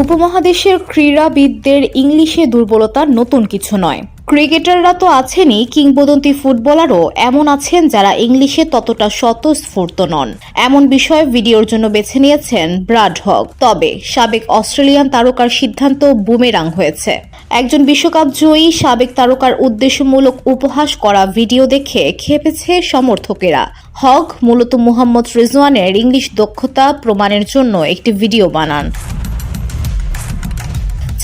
উপমহাদেশের ক্রীড়াবিদদের ইংলিশে দুর্বলতা নতুন কিছু নয়। ক্রিকেটাররা তো আছেনই, কিংবদন্তি ফুটবলারও এমন আছেন যারা ইংলিশে ততটা স্বতঃস্ফূর্ত নন। এমন বিষয় ভিডিওর জন্য বেছে নিয়েছেন ব্রাড হক। তবে সাবেক অস্ট্রেলিয়ান তারকার সিদ্ধান্ত বুমেরাং হয়েছে। একজন বিশ্বকাপ জয়ী সাবেক তারকার উদ্দেশ্যমূলক উপহাস করা ভিডিও দেখে খেপেছে সমর্থকেরা। হক মূলত মুহাম্মদ রিজওয়ানের ইংলিশ দক্ষতা প্রমাণের জন্য একটি ভিডিও বানান।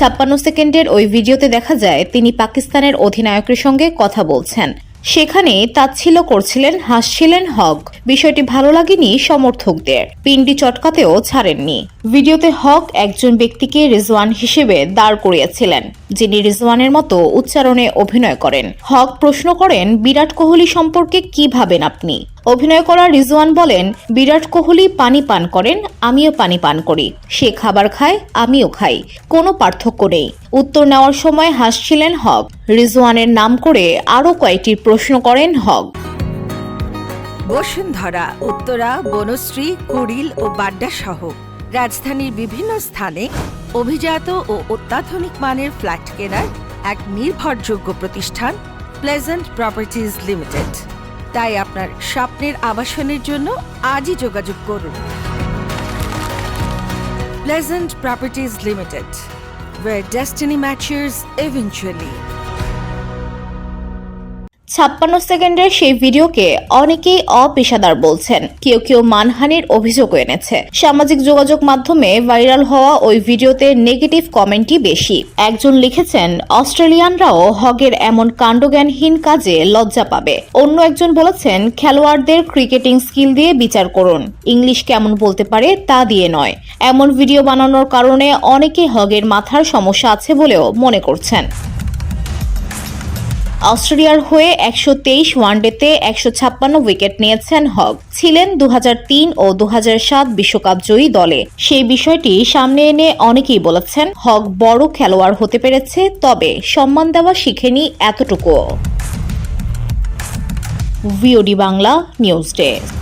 ছাপ্পান্ন সেকেন্ডের ওই ভিডিওতে দেখা যায় তিনি পাকিস্তানের অধিনায়কের সঙ্গে কথা বলছেন। সেখানে তাচ্ছিল করছিলেন হাসছিলেন হক। বিষয়টি ভালো লাগেনি সমর্থকদের। পিন্ডি চটকাতেও ছাড়েননি। ভিডিওতে হক একজন ব্যক্তিকে রিজওয়ান হিসেবে দাঁড় করিয়েছিলেন, যিনি রিজওয়ানের মতো উচ্চারণে অভিনয় করেন। হক প্রশ্ন করেন, বিরাট কোহলি সম্পর্কে কি ভাবেন আপনি? অভিনয় করা রিজওয়ান বলেন, বিরাট কোহলি পানি পান করেন, আমিও পানি পান করি। সে খাবার খায়, আমিও খাই। কোনো পার্থক্য নেই। উত্তর নেওয়ার সময় হাসছিলেন হক। রিজওয়ানের নাম করে আরও কয়েকটি প্রশ্ন করেন হক। বসুন্ধরা, উত্তরা, বনশ্রী, কুড়িল ও বাড্ডা সহ রাজধানীর বিভিন্ন স্থানে অভিজাত ও অত্যাধুনিক মানের ফ্ল্যাট কেনার এক নির্ভরযোগ্য প্রতিষ্ঠান প্লেজেন্ট প্রপার্টিজ লিমিটেড। তাই আপনার স্বপ্নের আবাসনের জন্য আজই যোগাযোগ করুন। Pleasant properties limited where destiny matches eventually ছাপ্পান্ন সেকেন্ডের সেই ভিডিওকে অনেকেই অপেশাদার বলছেন। কেউ কেউ মানহানির অভিযোগও এনেছে। সামাজিক যোগাযোগ মাধ্যমে ভাইরাল হওয়া ওই ভিডিওতে নেগেটিভ কমেন্টই বেশি। একজন লিখেছেন, অস্ট্রেলিয়ানরাও হগের এমন কাণ্ডজ্ঞানহীন কাজে লজ্জা পাবে। অন্য একজন বলেছেন, খেলোয়াড়দের ক্রিকেটিং স্কিল দিয়ে বিচার করুন। ইংলিশ কেমন বলতে পারে তা দিয়ে নয়। এমন ভিডিও বানানোর কারণে অনেকে হগের মাথার সমস্যা আছে বলেও মনে করছেন। অস্ট্রেলিয়ার হয়ে একশো তেইশ ওয়ানডেতে একশো ছাপ্পান্ন উইকেট নিয়েছেন হক ছিলেন দু হাজার তিন ও দু বিশ্বকাপ জয়ী দলে। সেই বিষয়টি সামনে এনে অনেকেই বলেছেন হক বড় খেলোয়াড় হতে পেরেছে, তবে সম্মান দেওয়া শিখেনি এতটুকু ভিওডি বাংলা নিউজ ডেস্ক।